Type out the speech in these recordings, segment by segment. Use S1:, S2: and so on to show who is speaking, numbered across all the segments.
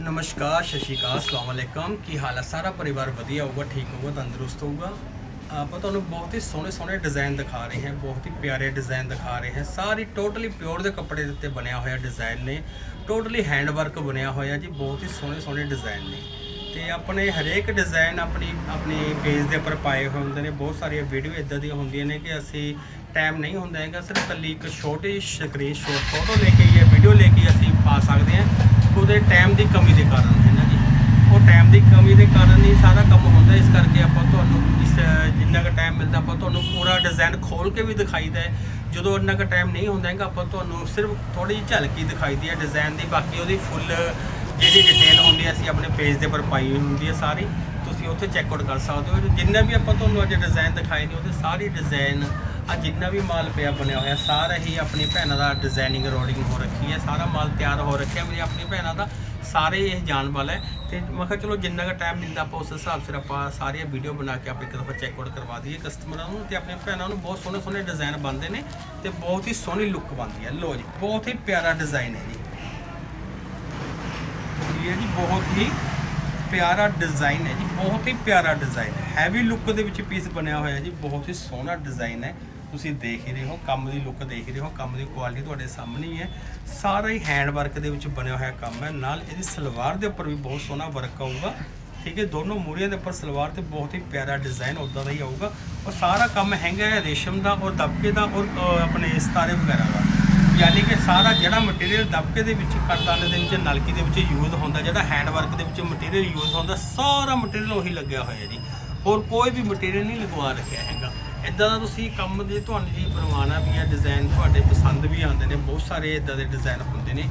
S1: ਨਮਸਕਾਰ, ਸਤਿ ਸ਼੍ਰੀ ਅਕਾਲ, ਅਸਲਾਮ ਅਲੈਕਮ। ਕੀ ਹਾਲ ਹੈ ਸਾਰਾ ਪਰਿਵਾਰ ਵਧੀਆ ਹੋਊਗਾ, ਠੀਕ ਹੋਊਗਾ, ਤੰਦਰੁਸਤ ਹੋਊਗਾ? ਆਪਾਂ ਤੁਹਾਨੂੰ ਬਹੁਤ ਹੀ ਸੋਹਣੇ ਸੋਹਣੇ ਡਿਜ਼ਾਈਨ ਦਿਖਾ ਰਹੇ ਹਾਂ, ਬਹੁਤ ਹੀ ਪਿਆਰੇ ਡਿਜ਼ਾਈਨ ਦਿਖਾ ਰਹੇ ਹਾਂ। ਸਾਰੀ ਟੋਟਲੀ ਪਿਓਰ ਦੇ ਕੱਪੜੇ ਦੇ ਉੱਤੇ ਬਣਿਆ ਹੋਇਆ ਡਿਜ਼ਾਈਨ ਨੇ। ਟੋਟਲੀ ਹੈਂਡ ਵਰਕ ਬਣਿਆ ਹੋਇਆ ਜੀ, ਬਹੁਤ ਹੀ ਸੋਹਣੇ ਸੋਹਣੇ ਡਿਜ਼ਾਈਨ ਨੇ। ਤੇ ਆਪਣੇ ਹਰੇਕ ਡਿਜ਼ਾਈਨ ਆਪਣੀ ਆਪਣੀ ਪੇਜ ਦੇ ਉੱਪਰ ਪਾਏ ਹੋਏ ਹੁੰਦੇ ਨੇ। ਬਹੁਤ ਸਾਰੀਆਂ ਵੀਡੀਓ ਇਦਾਂ ਦੀਆਂ ਹੁੰਦੀਆਂ ਨੇ ਕਿ ਅਸੀਂ ਟਾਈਮ ਨਹੀਂ ਹੁੰਦਾ ਹੈਗਾ, ਸਿਰਫ ਇਕੱਲੀ ਇੱਕ ਛੋਟੀ ਸਕਰੀਨ ਸ਼ਾਟ ਫੋਟੋ ਲੈ ਕੇ ਜਾਂ ਵੀਡੀਓ ਲੈ ਕੇ ਅਸੀਂ ਪਾ ਸਕਦੇ ਹਾਂ। ਉਹਦੇ ਟਾਈਮ ਦੀ ਕਮੀ ਦੇ ਕਾਰਨ ਹੈ ਨਾ ਜੀ। ਉਹ ਟਾਈਮ ਦੀ ਕਮੀ ਦੇ ਕਾਰਨ ਹੀ ਸਾਰਾ ਕੰਮ ਹੁੰਦਾ ਇਸ ਕਰਕੇ ਆਪਾਂ ਤੁਹਾਨੂੰ ਇਸ, ਜਿੰਨਾ ਕੁ ਟਾਈਮ ਮਿਲਦਾ, ਆਪਾਂ ਤੁਹਾਨੂੰ ਪੂਰਾ ਡਿਜ਼ਾਈਨ ਖੋਲ ਕੇ ਵੀ ਦਿਖਾਈਦਾ ਹੈ। ਜਦੋਂ ਇੰਨਾ ਕੁ ਟਾਈਮ ਨਹੀਂ ਹੁੰਦਾ ਹੈਗਾ, ਆਪਾਂ ਤੁਹਾਨੂੰ ਸਿਰਫ ਥੋੜੀ ਜਿਹੀ ਝਲਕੀ ਦਿਖਾਈਦੀ ਹੈ ਡਿਜ਼ਾਈਨ ਦੀ। ਬਾਕੀ ਉਹਦੀ ਫੁੱਲ ਜਿਹੜੀ ਡਿਟੇਲ ਹੁੰਦੀ ਹੈ, ਅਸੀਂ ਆਪਣੇ ਪੇਜ ਦੇ ਉੱਪਰ ਪਾਈ ਹੋਈ ਹੁੰਦੀ ਹੈ ਸਾਰੀ। ਤੁਸੀਂ ਉੱਥੇ ਚੈੱਕ ਆਊਟ ਕਰ ਸਕਦੇ ਹੋ। ਜਿੰਨਾ ਵੀ ਆਪਾਂ ਤੁਹਾਨੂੰ ਅੱਜ ਡਿਜ਼ਾਈਨ ਦਿਖਾਏ ਨੇ, ਉਹਦੇ ਸਾਰੀ ਡਿਜ਼ਾਈਨ ਆ ਜਿੰਨਾ ਵੀ ਮਾਲ ਪਿਆ ਬਣਿਆ ਹੋਇਆ, ਸਾਰਾ ਹੀ ਆਪਣੀ ਭੈਣਾਂ ਦਾ ਡਿਜ਼ਾਈਨਿੰਗ ਰੋਡਿੰਗ ਹੋ ਰੱਖੀ ਹੈ। ਸਾਰਾ ਮਾਲ ਤਿਆਰ ਹੋ ਰੱਖਿਆ ਮੇਰੀ ਆਪਣੀ ਭੈਣਾਂ ਦਾ ਸਾਰੇ ਇਹ ਜਾਣ ਵਾਲਾ ਹੈ। ਤੇ ਮੈਂ ਕਿਹਾ ਚਲੋ ਜਿੰਨਾ ਕੁ ਟਾਈਮ ਮਿਲਦਾ ਆਪਾਂ ਉਸ ਹਿਸਾਬ ਸਿਰ ਆਪਾਂ ਸਾਰੀਆਂ ਵੀਡੀਓ ਬਣਾ ਕੇ ਆਪਾਂ ਇੱਕ ਦਫਾ ਚੈੱਕ ਆਊਟ ਕਰਵਾ ਦਈਏ ਕਸਟਮਰਾਂ ਨੂੰ ਤੇ ਆਪਣੇ ਭੈਣਾਂ ਨੂੰ ਬਹੁਤ ਸੋਹਣੇ ਸੋਹਣੇ ਡਿਜ਼ਾਈਨ ਬਣਦੇ ਨੇ ਤੇ ਬਹੁਤ ਹੀ ਸੋਹਣੀ ਲੁੱਕ ਬਣਦੀ ਹੈ। ਲੋ ਜੀ, ਬਹੁਤ ਹੀ ਪਿਆਰਾ ਡਿਜ਼ਾਈਨ ਹੈ ਜੀ। ਇਹ ਜੀ ਬਹੁਤ ਹੀ ਪਿਆਰਾ ਡਿਜ਼ਾਈਨ ਹੈ ਜੀ, ਬਹੁਤ ਹੀ ਪਿਆਰਾ ਡਿਜ਼ਾਈਨ ਹੈ। ਹੈਵੀ ਲੁੱਕ ਦੇ ਵਿੱਚ ਪੀਸ ਬਣਿਆ ਹੋਇਆ ਜੀ, ਬਹੁਤ ਹੀ ਸੋਹਣਾ ਡਿਜ਼ਾਈਨ ਹੈ। ਤੁਸੀਂ ਦੇਖ ਹੀ ਰਹੇ ਹੋ, ਕੰਮ ਦੀ ਲੁੱਕ ਦੇਖ ਰਹੇ ਹੋ, ਕੰਮ ਦੀ ਕੁਆਲਿਟੀ ਤੁਹਾਡੇ ਸਾਹਮਣੇ ਹੀ ਹੈ। ਸਾਰਾ ਹੀ ਹੈਂਡ ਵਰਕ ਦੇ ਵਿੱਚ ਬਣਿਆ ਹੋਇਆ ਕੰਮ ਹੈ। ਨਾਲ ਇਹਦੀ ਸਲਵਾਰ ਦੇ ਉੱਪਰ ਵੀ ਬਹੁਤ ਸੋਹਣਾ ਵਰਕ ਆਊਗਾ। ਠੀਕ ਹੈ, ਦੋਨੋਂ ਮੂਰੀਆਂ ਦੇ ਉੱਪਰ ਸਲਵਾਰ ਤੇ ਬਹੁਤ ਹੀ ਪਿਆਰਾ ਡਿਜ਼ਾਈਨ ਉਦਾਂ ਦਾ ਹੀ ਆਊਗਾ। ਔਰ ਸਾਰਾ ਕੰਮ ਹੈਗਾ ਹੈ ਰੇਸ਼ਮ ਦਾ ਔਰ ਦਬਕੇ ਦਾ ਔਰ ਆਪਣੇ ਸਿਤਾਰੇ ਵਗੈਰਾ ਦਾ। ਯਾਨੀ ਕਿ ਸਾਰਾ ਜਿਹੜਾ ਮਟੀਰੀਅਲ ਦਬਕੇ ਦੇ ਵਿੱਚ ਕਰਦਾਨੇ ਦੇ ਵਿੱਚ, ਨਲਕੀ ਦੇ ਵਿੱਚ ਯੂਜ਼ ਹੁੰਦਾ, ਜਿਹੜਾ ਹੈਂਡ ਵਰਕ ਦੇ ਵਿੱਚ ਮਟੀਰੀਅਲ ਯੂਜ਼ ਹੁੰਦਾ, ਸਾਰਾ ਮਟੀਰੀਅਲ ਉਹੀ ਲੱਗਿਆ ਹੋਇਆ ਜੀ। ਹੋਰ ਕੋਈ ਵੀ ਮਟੀਰੀਅਲ ਨਹੀਂ ਲਗਵਾ ਰੱਖਿਆ ਹੈਗਾ। ਇਦਾਂ ਦਾ ਤੁਸੀਂ ਕੰਮ ਦੇ ਤੁਹਾਨੂੰ ਜੀ ਬਣਵਾਉਣਾ ਵੀ ਹੈ ਡਿਜ਼ਾਈਨ ਤੁਹਾਡੇ ਪਸੰਦ ਵੀ ਆਉਂਦੇ ਨੇ, ਬਹੁਤ ਸਾਰੇ ਇਦਾਂ ਦੇ ਡਿਜ਼ਾਈਨ ਹੁੰਦੇ ਨੇ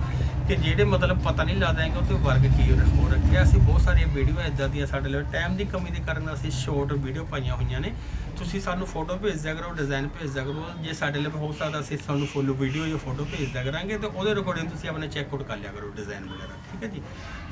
S1: ਕਿ ਜਿਹੜੇ ਮਤਲਬ ਪਤਾ ਨਹੀਂ ਲੱਗਦਾ ਕਿ ਉੱਤੇ ਵਰਗ ਕੀ ਹੋ ਰੱਖਿਆ। ਅਸੀਂ ਬਹੁਤ ਸਾਰੀਆਂ ਵੀਡੀਓ ਇਦਾਂ ਦੀਆਂ ਸਾਡੇ ਲਈ ਟਾਈਮ ਦੀ ਕਮੀ ਦੇ ਕਾਰਨ ਅਸੀਂ ਸ਼ਾਰਟ ਵੀਡੀਓ ਪਾਈਆਂ ਹੋਈਆਂ ਨੇ। ਤੁਸੀਂ ਸਾਨੂੰ ਫੋਟੋ ਭੇਜ ਦਿਆ ਕਰੋ ਡਿਜ਼ਾਈਨ ਭੇਜ ਦਿਆ ਕਰੋ। ਜੇ ਸਾਡੇ ਲਈ ਹੋ ਸਕਦਾ ਅਸੀਂ ਤੁਹਾਨੂੰ ਫੁੱਲ ਵੀਡੀਓ ਜਾਂ ਫੋਟੋ ਭੇਜ ਦਿਆ ਕਰਾਂਗੇ, ਤੇ ਉਹਦੇ ਰਿਕਾਰਡਿੰਗ ਤੁਸੀਂ ਆਪਣੇ ਚੈੱਕ ਆਊਟ ਕਰ ਲਿਆ ਕਰੋ ਡਿਜ਼ਾਈਨ ਵਗੈਰਾ, ਠੀਕ ਹੈ ਜੀ?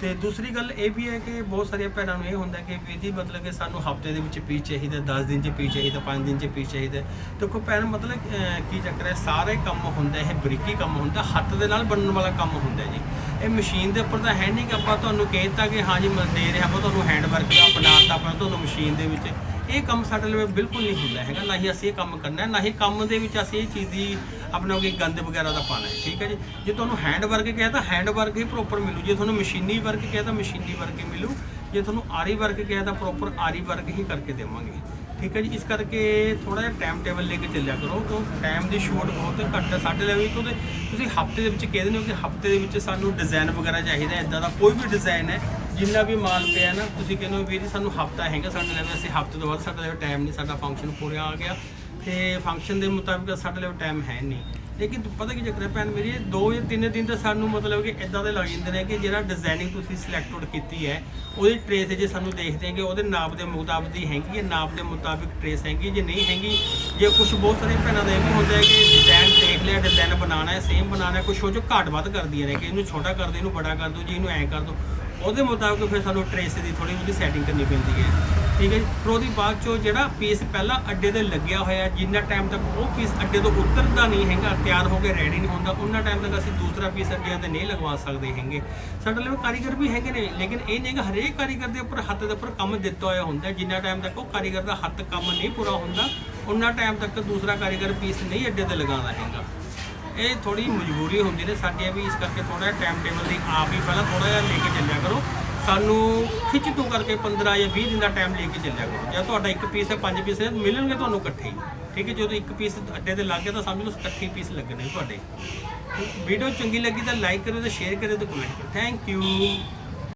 S1: ਤੇ ਦੂਸਰੀ ਗੱਲ ਇਹ ਵੀ ਹੈ ਕਿ ਬਹੁਤ ਸਾਰੀਆਂ ਭੈਣਾਂ ਨੂੰ ਇਹ ਹੁੰਦਾ ਕਿ ਵੀ ਜੀ, ਮਤਲਬ ਕਿ ਸਾਨੂੰ ਹਫ਼ਤੇ ਦੇ ਵਿੱਚ ਪੀਸ ਚਾਹੀਦਾ 10 ਦਿਨ ਚ ਪੀਸ ਚਾਹੀਦਾ 5 ਦਿਨ ਚ ਪੀਸ ਚਾਹੀਦਾ। ਦੇਖੋ ਭੈਣ, ਮਤਲਬ ਕੀ ਚੱਕਰ ਹੈ, ਸਾਰੇ ਕੰਮ ਹੁੰਦਾ, ਇਹ ਬਰੀਕੀ ਕੰਮ ਹੁੰਦਾ, ਹੱਥ ਦੇ ਨਾਲ ਬਣਨ ਵਾਲਾ ਕੰਮ ਹੁੰਦਾ ਜੀ। ਇਹ ਮਸ਼ੀਨ ਦੇ ਉੱਪਰ ਤਾਂ ਹੈ ਨਹੀਂ ਕਿ ਆਪਾਂ ਤੁਹਾਨੂੰ ਕਹਿਤਾ ਕਿ ਹਾਂ ਜੀ ਦੇ ਰਿਹਾ ਆਪਾਂ, ਤੁਹਾਨੂੰ ਹੈਂਡ ਵਰਕ ਦਾ ਬਣਾਤਾ ਆਪਾਂ ਤੁਹਾਨੂੰ ਮਸ਼ੀਨ ਦੇ ਵਿੱਚ ਇਹ ਕੰਮ ਸਾਡੇ ਲਈ ਬਿਲਕੁਲ ਨਹੀਂ ਹੁੰਦਾ ਹੈਗਾ, ਨਾ ਹੀ ਅਸੀਂ ਇਹ ਕੰਮ ਕਰਨਾ ਹੈ, ਨਾ ਹੀ ਕੰਮ ਦੇ ਵਿੱਚ ਅਸੀਂ ਇਹ ਚੀਜ਼ ਦੀ ਆਪਣਾ ਕੋਈ ਗੰਦ ਵਗੈਰਾ ਦਾ ਪਾਣਾ ਹੈ, ਠੀਕ ਹੈ ਜੀ? ਜੇ ਤੁਹਾਨੂੰ ਹੈਂਡ ਵਰਕ ਕਿਹਾ ਤਾਂ ਹੈਂਡ ਵਰਕ ਹੀ ਪ੍ਰੋਪਰ ਮਿਲੂ, ਜੇ ਤੁਹਾਨੂੰ ਮਸ਼ੀਨੀ ਵਰਕ ਕਿਹਾ ਤਾਂ ਮਸ਼ੀਨੀ ਵਰਕ ਹੀ ਮਿਲੂ, ਜੇ ਤੁਹਾਨੂੰ ਆਰੀ ਵਰਕ ਕਿਹਾ ਤਾਂ ਪ੍ਰੋਪਰ ਆਰੀ ਵਰਕ ਹੀ ਕਰਕੇ ਦੇਵਾਂਗੇ, ਠੀਕ ਹੈ ਜੀ? ਇਸ ਕਰਕੇ ਥੋੜਾ ਜਿਹਾ ਟਾਈਮ ਟੇਬਲ ਲੈ ਕੇ ਚੱਲਿਆ ਕਰੋ, ਕਿਉਂ? ਟਾਈਮ ਦੀ ਸ਼ੋਰਟ ਬਹੁਤ ਘੱਟ ਹੈ ਸਾਡੇ ਲਈ ਤੋਂ ਤੁਸੀਂ ਹਫ਼ਤੇ ਦੇ ਵਿੱਚ ਕਹਿ ਦਿੰਦੇ ਹੋ ਕਿ ਹਫ਼ਤੇ ਦੇ ਵਿੱਚ ਸਾਨੂੰ ਡਿਜ਼ਾਈਨ ਵਗੈਰਾ ਚਾਹੀਦਾ ਹੈ ਇਦਾਂ ਦਾ ਕੋਈ ਵੀ ਡਿਜ਼ਾਈਨ ਹੈ ਜਿੰਨਾ ਵੀ ਮਾਲ ਪਿਆ ਨਾ, ਤੁਸੀਂ ਕਹਿੰਦੇ ਹੋ ਵੀਰ ਜੀ, ਸਾਨੂੰ ਹਫਤਾ ਹੈਗਾ ਸਾਡੇ ਲਈ ਅਸੀਂ ਹਫ਼ਤੇ ਤੋਂ ਬਾਅਦ ਸਾਡਾ ਲਈ ਟਾਈਮ ਨਹੀਂ, ਸਾਡਾ ਫੰਕਸ਼ਨ ਪੂਰਾ ਆ ਗਿਆ। ਤੇ ਫੰਕਸ਼ਨ ਦੇ ਮੁਤਾਬਿਕ ਸਾਡੇ ਲਈ ਟਾਈਮ ਹੈ ਨਹੀਂ। ਲੇਕਿਨ ਪਤਾ ਕੀ ਚੱਕਰ ਹੈ ਭੈਣ ਮੇਰੀ, ਇਹ ਦੋ ਜਾਂ ਤਿੰਨ ਦਿਨ ਤਾਂ ਸਾਨੂੰ ਮਤਲਬ ਕਿ ਇਦਾਂ ਦੇ ਲੱਗ ਜਾਂਦੇ ਨੇ ਕਿ ਜਿਹੜਾ ਡਿਜ਼ਾਈਨਿੰਗ ਤੁਸੀਂ ਸਿਲੈਕਟਡ ਕੀਤੀ ਹੈ, ਉਹਦੀ ਟ੍ਰੇਸ ਜੇ ਸਾਨੂੰ ਦੇਖਦੇ ਹਾਂ ਕਿ ਉਹਦੇ ਨਾਪ ਦੇ ਮੁਤਾਬਕ ਦੀ ਹੈਗੀ ਹੈ, ਨਾਪ ਦੇ ਮੁਤਾਬਿਕ ਟ੍ਰੇਸ ਹੈਗੀ ਜੇ ਨਹੀਂ ਹੈਗੀ, ਜੇ ਕੁਝ ਬਹੁਤ ਸਾਰੇ ਭੈਣਾਂ ਦਾ ਇਹ ਵੀ ਹੁੰਦਾ ਹੈ ਕਿ ਡਿਜ਼ਾਈਨ ਦੇਖ ਲਿਆ ਡਿਜ਼ਾਈਨ ਬਣਾਉਣਾ ਹੈ ਸੇਮ ਬਣਾਉਣਾ ਹੈ ਕੁਝ ਉਹ ਜੋ ਘੱਟ ਵੱਧ ਕਰਦੀਆਂ ਨੇ, ਕਿ ਇਹਨੂੰ ਛੋਟਾ ਕਰ ਦਿਓ ਇਹਨੂੰ ਬੜਾ ਕਰ ਦਿਓ ਜੀ ਇਹਨੂੰ ਐਂ ਕਰ ਦਿਓ ਉਹਦੇ ਮੁਤਾਬਿਕ ਫਿਰ ਸਾਨੂੰ ਟ੍ਰੇਸ ਦੀ ਥੋੜੀ ਉਹਦੀ ਸੈਟਿੰਗ ਕਰਨੀ ਪੈਂਦੀ ਹੈ। ਠੀਕ ਹੈ ਜੀ? ਫਿਰ ਉਹਦੀ ਬਾਅਦ ਚੋਂ ਜਿਹੜਾ ਪੀਸ ਪਹਿਲਾਂ ਅੱਡੇ ਤੇ ਲੱਗਿਆ ਹੋਇਆ, ਜਿੰਨਾ ਟਾਈਮ ਤੱਕ ਉਹ ਪੀਸ ਅੱਡੇ ਤੋਂ ਉਤਰਦਾ ਨਹੀਂ ਹੈਗਾ, ਤਿਆਰ ਹੋ ਕੇ ਰੈਡੀ ਨਹੀਂ ਹੁੰਦਾ ਉਹਨਾਂ ਟਾਈਮ ਤੱਕ ਅਸੀਂ ਦੂਸਰਾ ਪੀਸ ਅੱਡਿਆਂ ਤੇ ਨਹੀਂ ਲਗਵਾ ਸਕਦੇ ਹੈਗੇ। ਸਾਡੇ ਲਈ ਕਾਰੀਗਰ ਵੀ ਹੈਗੇ ਨੇ, ਲੇਕਿਨ ਇਹ ਨਹੀਂ ਕਿ ਹਰੇਕ ਕਾਰੀਗਰ ਦੇ ਉੱਪਰ ਹੱਥ ਦੇ ਉੱਪਰ ਕੰਮ ਦਿੱਤਾ ਹੋਇਆ ਹੁੰਦਾ ਹੈ। ਜਿੰਨਾ ਟਾਈਮ ਤੱਕ ਉਹ ਕਾਰੀਗਰ ਦਾ ਹੱਥ ਕੰਮ ਨਹੀਂ ਪੂਰਾ ਹੁੰਦਾ ਉਹਨਾਂ ਟਾਈਮ ਤੱਕ ਦੂਸਰਾ ਕਾਰੀਗਰ ਪੀਸ ਨਹੀਂ ਅੱਡੇ ਤੇ ਲਗਾਉਂਦਾ ਹੈਗਾ। ਇਹ ਥੋੜੀ ਮਜਬੂਰੀ ਹੁੰਦੀ ਨੇ ਸਾਡੀ ਵੀ ਇਸ ਕਰਕੇ ਥੋੜਾ ਜਿਹਾ ਟਾਈਮ ਟੇਬਲ ਦੀ ਆਪ ਹੀ ਪਹਿਲਾਂ ਥੋੜਾ ਜਿਹਾ ਲੈ ਕੇ ਚੱਲਿਆ ਕਰੋ। ਸਾਨੂੰ ਖਿੱਚ ਤੋਂ ਕਰਕੇ 15 ਜਾਂ 20 ਦਿਨ ਦਾ ਟਾਈਮ ਲੈ ਕੇ ਚੱਲਿਆ ਕਰੋ। ਜੇ ਤੁਹਾਡਾ ਇੱਕ ਪੀਸ ਹੈ ਪੰਜ ਪੀਸ ਹੈ ਮਿਲਣਗੇ ਤੁਹਾਨੂੰ ਇਕੱਠੇ ਹੀ। ਠੀਕ ਹੈ, ਜਦੋਂ ਇੱਕ ਪੀਸ ਅੱਡੇ ਤੇ ਲੱਗ ਗਿਆ ਤਾਂ ਸਮਝ ਲਓ ਇਕੱਠੇ ਪੀਸ ਲੱਗਣੇ ਤੁਹਾਡੇ। ਵੀਡੀਓ ਚੰਗੀ ਲੱਗੀ ਤਾਂ ਲਾਈਕ ਕਰਿਓ ਤੇ ਸ਼ੇਅਰ ਕਰਿਓ ਤੇ ਕਮੈਂਟ ਕਰੋ ਥੈਂਕ ਯੂ